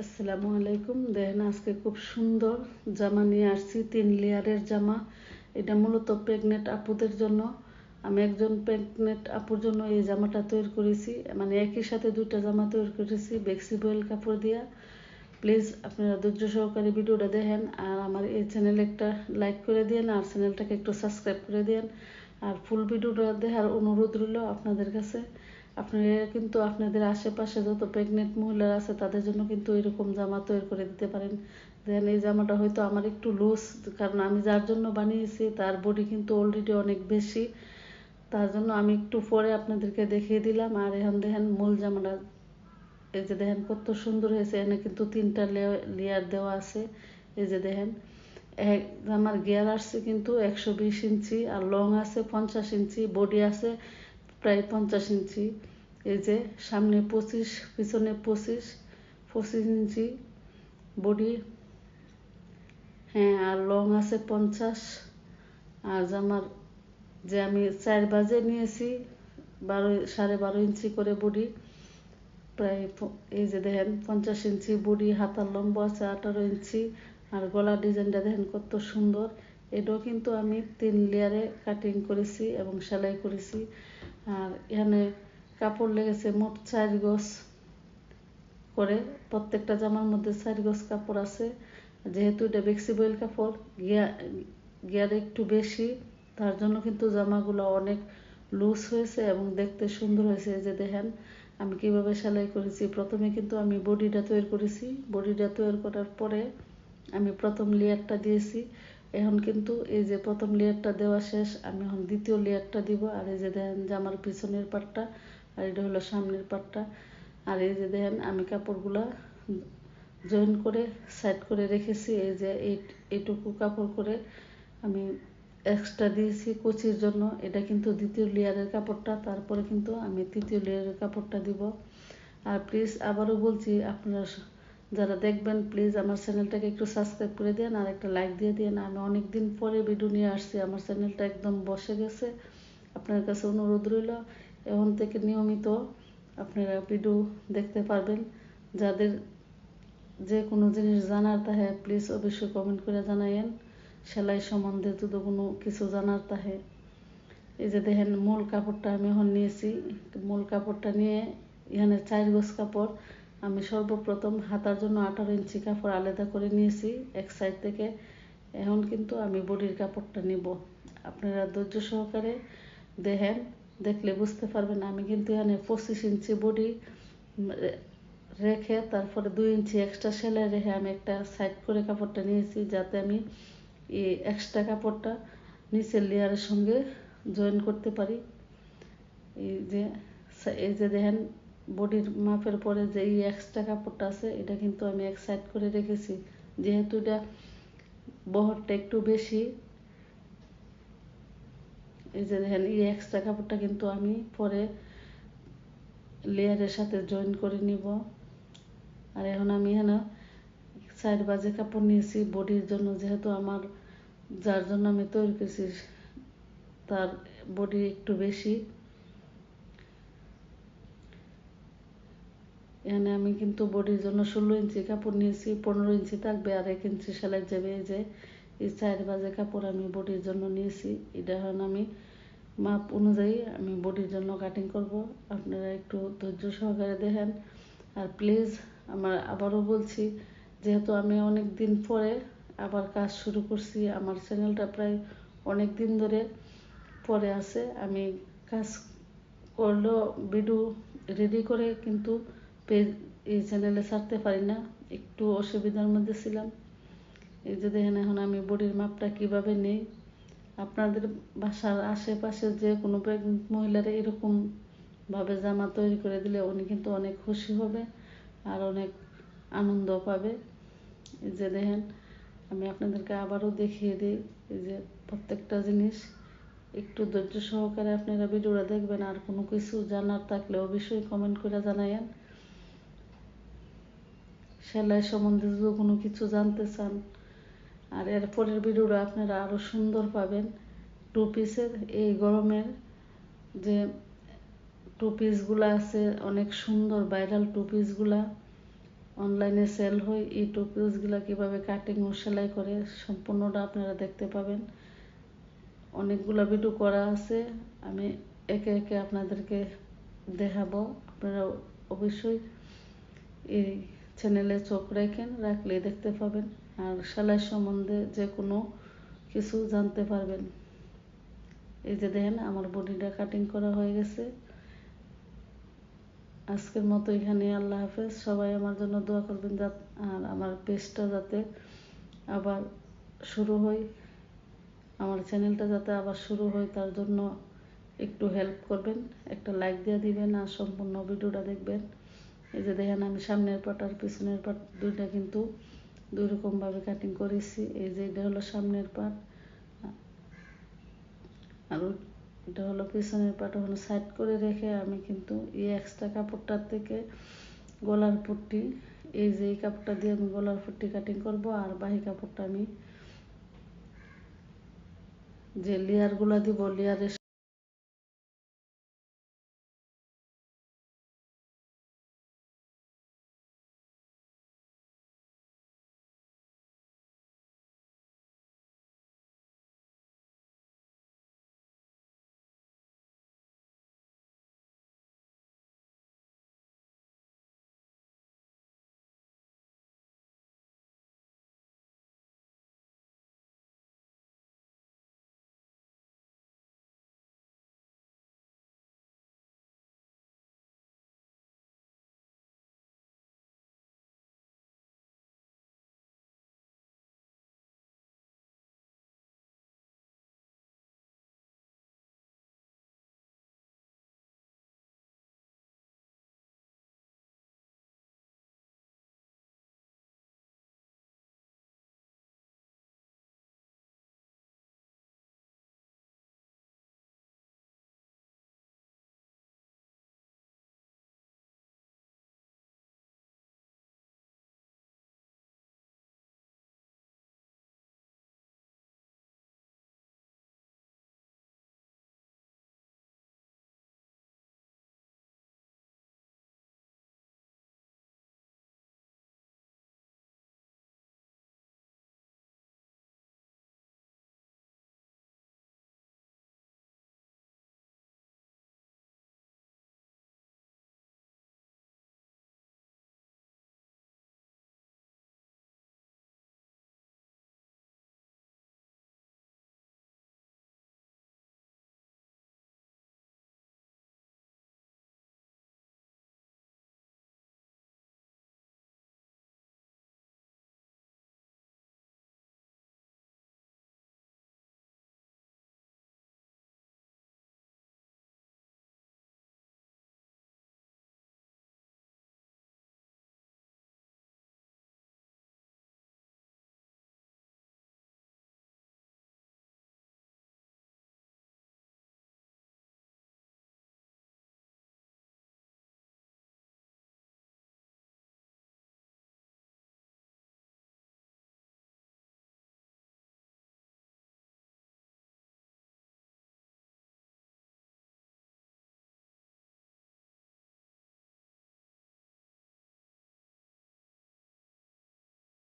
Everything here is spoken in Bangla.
আসসালামু আলাইকুম। দেখেন আজকে খুব সুন্দর জামা নিয়ে আসছি, তিন লেয়ারের জামা। এটা মূলত প্রেগনেন্ট আপুদের জন্য। আমি একজন প্রেগনেন্ট আপুর জন্য এই জামাটা তৈরি করেছি। মানে একই সাথে দুইটা জামা তৈরি করেছি বেক্সিবয়েল কাপড় দিয়া। প্লিজ আপনারা ধৈর্য সহকারে ভিডিওটা দেখেন আর আমার এই চ্যানেল একটা লাইক করে দিন আর চ্যানেলটাকে একটু সাবস্ক্রাইব করে দিন আর ফুল ভিডিওটা দেখার অনুরোধ রইল আপনাদের কাছে। আপনারা কিন্তু আপনাদের আশেপাশে যত প্রেগনেন্ট মহিলারা আছে, তাদের জন্য কিন্তু এরকম জামা তৈরি করে দিতে পারেন। দেন এই জামাটা হয়তো আমার একটু লুজ কারণ আমি যার জন্য বানিয়েছি, তার বডি কিন্তু অলরেডি অনেক বেশি। তার জন্য আমি একটু পরে আপনাদেরকে দেখিয়ে দিলাম। আর এখন দেখেন, মূল জামাটা, এই যে দেখেন কত সুন্দর হয়েছে। এখানে কিন্তু তিনটা লেয়ার দেওয়া আছে। এই যে দেখেন, এক আমার গিয়ার আসছে কিন্তু একশো বিশ ইঞ্চি, আর লং আছে পঞ্চাশ ইঞ্চি বডি আছে প্রায় পঞ্চাশ ইঞ্চি। এই যে সামনে পঁচিশ, পিছনে পঁচিশ পঁচিশ ইঞ্চি বডি হ্যাঁ আর লং আছে পঞ্চাশ। আর জামার যে আমি চার বাজে নিয়েছি, বারো, সাড়ে বারো ইঞ্চি করে বডি প্রায় এই যে দেখেন, পঞ্চাশ ইঞ্চি বডি হাতার লম্বা আছে আঠারো ইঞ্চি। আর গলার ডিজাইনটা দেখেন কত সুন্দর। এটাও কিন্তু আমি তিন লেয়ারে কাটিং করেছি এবং সেলাই করেছি। আর এখানে কাপড় লেগেছে মোট চার গজ করে। প্রত্যেকটা জামার মধ্যে চার গজ কাপড় আছে। যেহেতু এটা বেক্সিবয়েল কাপড়, গিয়া, গিয়ার একটু বেশি, তার জন্য কিন্তু জামাগুলো অনেক লুজ হয়েছে এবং দেখতে সুন্দর হয়েছে। যে দেখেন, আমি কীভাবে সেলাই করেছি। প্রথমে কিন্তু আমি বডিটা তৈরি করেছি। বডিটা তৈরি করার পরে আমি প্রথম লেয়ারটা দিয়েছি। এখন কিন্তু এই যে প্রথম লেয়ারটা দেওয়া শেষ, আমি এখন দ্বিতীয় লেয়ারটা দিব। আর এই যে দেখেন, জামার পিছনের পাটটা আর এটা হলো সামনের পাটটা। আর এই যে দেখেন, আমি কাপড়গুলা জয়েন করে সাইড করে রেখেছি। এই যে এইটুকু কাপড় করে আমি এক্সট্রা দিয়েছি কুচির জন্য। এটা কিন্তু দ্বিতীয় লেয়ারের কাপড়টা, তারপরে কিন্তু আমি তৃতীয় লেয়ারের কাপড়টা দিব। আর প্লিজ আবারও বলছি, আপনারা যারা দেখবেন প্লিজ আমার চ্যানেলটাকে একটু সাবস্ক্রাইব করে দেন আর একটা লাইক দিয়ে দেন আমি অনেক দিন পরে ভিডিও নিয়ে আসছি, আমার চ্যানেলটা একদম বসে গেছে। আপনার কাছে অনুরোধ রইল এখন থেকে নিয়মিত আপনারা ভিডিও দেখতে পারবেন। যাদের যে কোনো জিনিস জানার, তাহে প্লিজ অবশ্যই কমেন্ট করে জানাইয়েন। সেলাই সম্বন্ধে যদি কোনো কিছু জানার, তাহে এই যে দেখেন মূল কাপড়টা আমি এখন নিয়েছি। মূল কাপড়টা নিয়ে এখানে চার গোছ কাপড়। আমি সর্বপ্রথম হাতার জন্য আঠারো ইঞ্চি কাপড় আলাদা করে নিয়েছি এক সাইড থেকে। এখন কিন্তু আমি বডির কাপড়টা নিব। আপনারা ধৈর্য সহকারে দেখেন। দেখলে বুঝতে পারবেন আমি কিন্তু এখানে পঁচিশ ইঞ্চি বডি রেখে তারপরে দুই ইঞ্চি এক্সট্রা সেলাই রেখে আমি একটা সাইড করে কাপড়টা নিয়েছি যাতে আমি এই এক্সট্রা কাপড়টা নিচের লেয়ারের সঙ্গে জয়েন করতে পারি। এই যে এই যে দেখেন বডির মাপের পরে যে এই এক্সট্রা কাপড়টা আছে, এটা কিন্তু আমি এক সাইড করে রেখেছি। যেহেতু এটা বহরটা একটু বেশি এই যে দেখেন, এই এক্সট্রা কাপড়টা কিন্তু আমি পরে লেয়ারের সাথে জয়েন করে নিব। আর এখন আমি এখানে সাইড বাজে কাপড় নিয়েছি বডির জন্য যেহেতু আমার, যার জন্য আমি তৈরি করেছি, তার বডি একটু বেশি। এখানে আমি কিন্তু বডির জন্য ষোলো ইঞ্চি কাপড় নিয়েছি, পনেরো ইঞ্চি থাকবে আর এক ইঞ্চি সেলাই যাবে এই যে। এই চার বাজে কাপড় আমি বডির জন্য নিয়েছি। এটা এখন আমি মাপ অনুযায়ী আমি বডির জন্য কাটিং করব। আপনারা একটু ধৈর্য সহকারে দেখেন। আর প্লিজ আমার আবারও বলছি, যেহেতু আমি অনেক দিন পরে আবার কাজ শুরু করছি, আমার চ্যানেলটা প্রায় অনেক দিন ধরে পরে আছে। আমি কাজ করলেও ভিডিও রেডি করে কিন্তু পেজ এই চ্যানেলে ছাড়তে পারি না। একটু অসুবিধার মধ্যে ছিলাম। এই যে দেখেন এখন আমি বডির মাপটা কীভাবে নেই। আপনাদের বাসার আশেপাশে যে কোনো মহিলারা এরকমভাবে জামা তৈরি করে দিলে উনি কিন্তু অনেক খুশি হবে আর অনেক আনন্দ পাবে। এই যে দেখেন, আমি আপনাদেরকে আবারও দেখিয়ে দিই, এই যে প্রত্যেকটা জিনিস। একটু ধৈর্য সহকারে আপনারা ভিডিওটা দেখবেন, আর কোনো কিছু জানার থাকলে অবশ্যই কমেন্ট করে জানাইয়েন। সেলাই সম্বন্ধে যদি কোনো কিছু জানতে চান আর এর পরের ভিডিওটা আপনারা আরও সুন্দর পাবেন। টু পিসের এই গরমের যে টু পিসগুলো আছে, অনেক সুন্দর ভাইরাল টু পিসগুলা অনলাইনে সেল হয়। এই টু পিসগুলো কীভাবে কাটিং ও সেলাই করে, সম্পূর্ণটা আপনারা দেখতে পাবেন। অনেকগুলো ভিডিও করা আছে। আমি একে একে আপনাদেরকে দেখাবো। আপনারা অবশ্যই এই চ্যানেলে চোখ রাখেন রাখলে দেখতে পাবেন। আর সেলাই সম্বন্ধে যে কোনো কিছু জানতে পারবেন। এই যে দেখেন, আমার বডিটা কাটিং করা হয়ে গেছে। আজকের মতো এখানে আল্লাহ হাফেজ। সবাই আমার জন্য দোয়া করবেন যা আর আমার পেজটা যাতে আবার শুরু হয়। আমার চ্যানেলটা যাতে আবার শুরু হয়, তার জন্য একটু হেল্প করবেন। একটা লাইক দিয়ে দিবেন আর সম্পূর্ণ ভিডিওটা দেখবেন। এই যে দেখেন, আমি সামনের পাট আর পিছনের পাট দুইটা কিন্তু দুই রকমভাবে কাটিং করেছি। এই যে এটা হলো সামনের পাট আর এটা হলো পিছনের পাট ওখানে সাইড করে রেখে আমি কিন্তু এই এক্সট্রা কাপড়টার থেকে গলার পুট্টি, এই যে এই কাপড়টা দিয়ে আমি গলার পুট্টি কাটিং করব আর বাহি কাপড়টা আমি যে লেয়ারগুলো দিব লেয়ারের